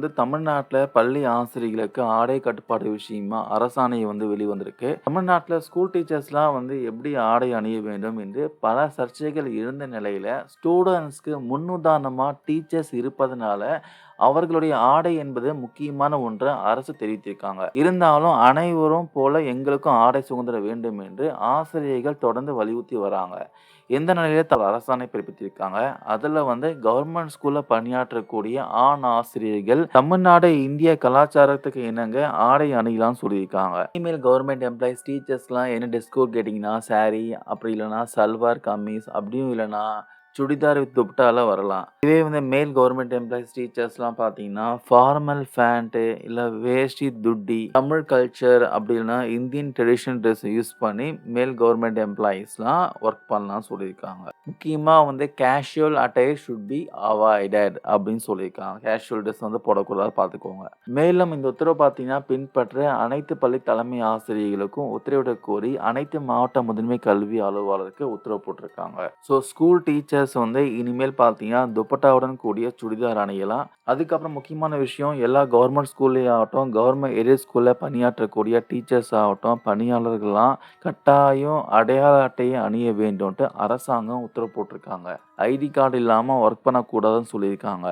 வந்து தமிழ்நாட்டில் பள்ளி ஆசிரியர்களுக்கு ஆடை கட்டுப்பாடு விஷயமா அரசாணை வந்து வெளிவந்திருக்கு. தமிழ்நாட்டில் ஸ்கூல் டீச்சர்ஸ்லாம் வந்து எப்படி ஆடை அணிய வேண்டும் என்று பல சர்ச்சைகள் இருந்த நிலையில் ஸ்டூடெண்ட்ஸ்க்கு முன்னுதாரணமாக டீச்சர்ஸ் இருப்பதனால அவர்களுடைய ஆடை என்பது முக்கியமான ஒன்று அரசு தெரிவித்திருக்காங்க. இருந்தாலும் அனைவரும் போல எங்களுக்கும் ஆடை சுதந்திரம் வேண்டும் என்று ஆசிரியர்கள் தொடர்ந்து வலியுறுத்தி வராங்க. எந்த நிலையில த அரசாணை பிறப்பித்திருக்காங்க. அதில் வந்து கவர்மெண்ட் ஸ்கூலில் பணியாற்றக்கூடிய ஆண் ஆசிரியர்கள் தமிழ்நாடு இந்திய கலாச்சாரத்துக்கு இணங்க ஆடை அணியலாம்னு சொல்லியிருக்காங்க. இனிமேல் கவர்மெண்ட் எம்ப்ளாயிஸ் டீச்சர்ஸ்லாம் என்ன டிஸ்கவுண்ட் கேட்டிங்கன்னா saree அப்படி இல்லைன்னா சல்வார் கம்மீஸ் அப்படியும் இல்லைன்னா சுடிதார் வித் துப்பட்டால வரலாம். இதே வந்து மேல் கவர்மெண்ட் எம்ப்ளாயிஸ் டீச்சர்ஸ்லாம் பார்த்தீங்கன்னா ஃபார்மல் ஃபேண்ட்டு இல்லை வேஷ்டி துட்டி தமிழ் கல்ச்சர் அப்படி இல்லைன்னா இந்தியன் ட்ரெடிஷனல் ட்ரெஸ் யூஸ் பண்ணி மேல் கவர்மெண்ட் எம்ப்ளாயீஸ்லாம் ஒர்க் பண்ணலாம் சொல்லியிருக்காங்க. முக்கியமாக வந்து casual attire should be avoided அப்படின்னு சொல்லியிருக்காங்க. கேஷுவல் ட்ரெஸ் வந்து போடக்கூடாது பார்த்துக்கோங்க மேலும் இந்த உத்தரவு பார்த்தீங்கன்னா பின்பற்ற அனைத்து பள்ளி தலைமை ஆசிரியர்களுக்கும் உத்தரவிடக் கோரி அனைத்து மாவட்ட முதன்மை கல்வி அலுவலருக்கு உத்தரவு போட்டிருக்காங்க. ஸோ ஸ்கூல் டீச்சர்ஸ் வந்து இனிமேல் பார்த்தீங்கன்னா துப்பட்டாவுடன் கூடிய சுடிதார் அணியலாம். அதுக்கப்புறம் முக்கியமான விஷயம் எல்லா கவர்மெண்ட் ஸ்கூல்லேயும் ஆகட்டும் கவர்மெண்ட் ஏரியா ஸ்கூலில் பணியாற்றக்கூடிய டீச்சர்ஸ் ஆகட்டும் பணியாளர்கள்லாம் கட்டாயம் அடையாள அட்டையை அணிய வேண்டும்ன்ட்டு அரசாங்கம் உத்தரவு போட்டிருக்காங்க. ஐடி கார்டு இல்லாமல் ஒர்க் பண்ணக்கூடாதுன்னு சொல்லியிருக்காங்க.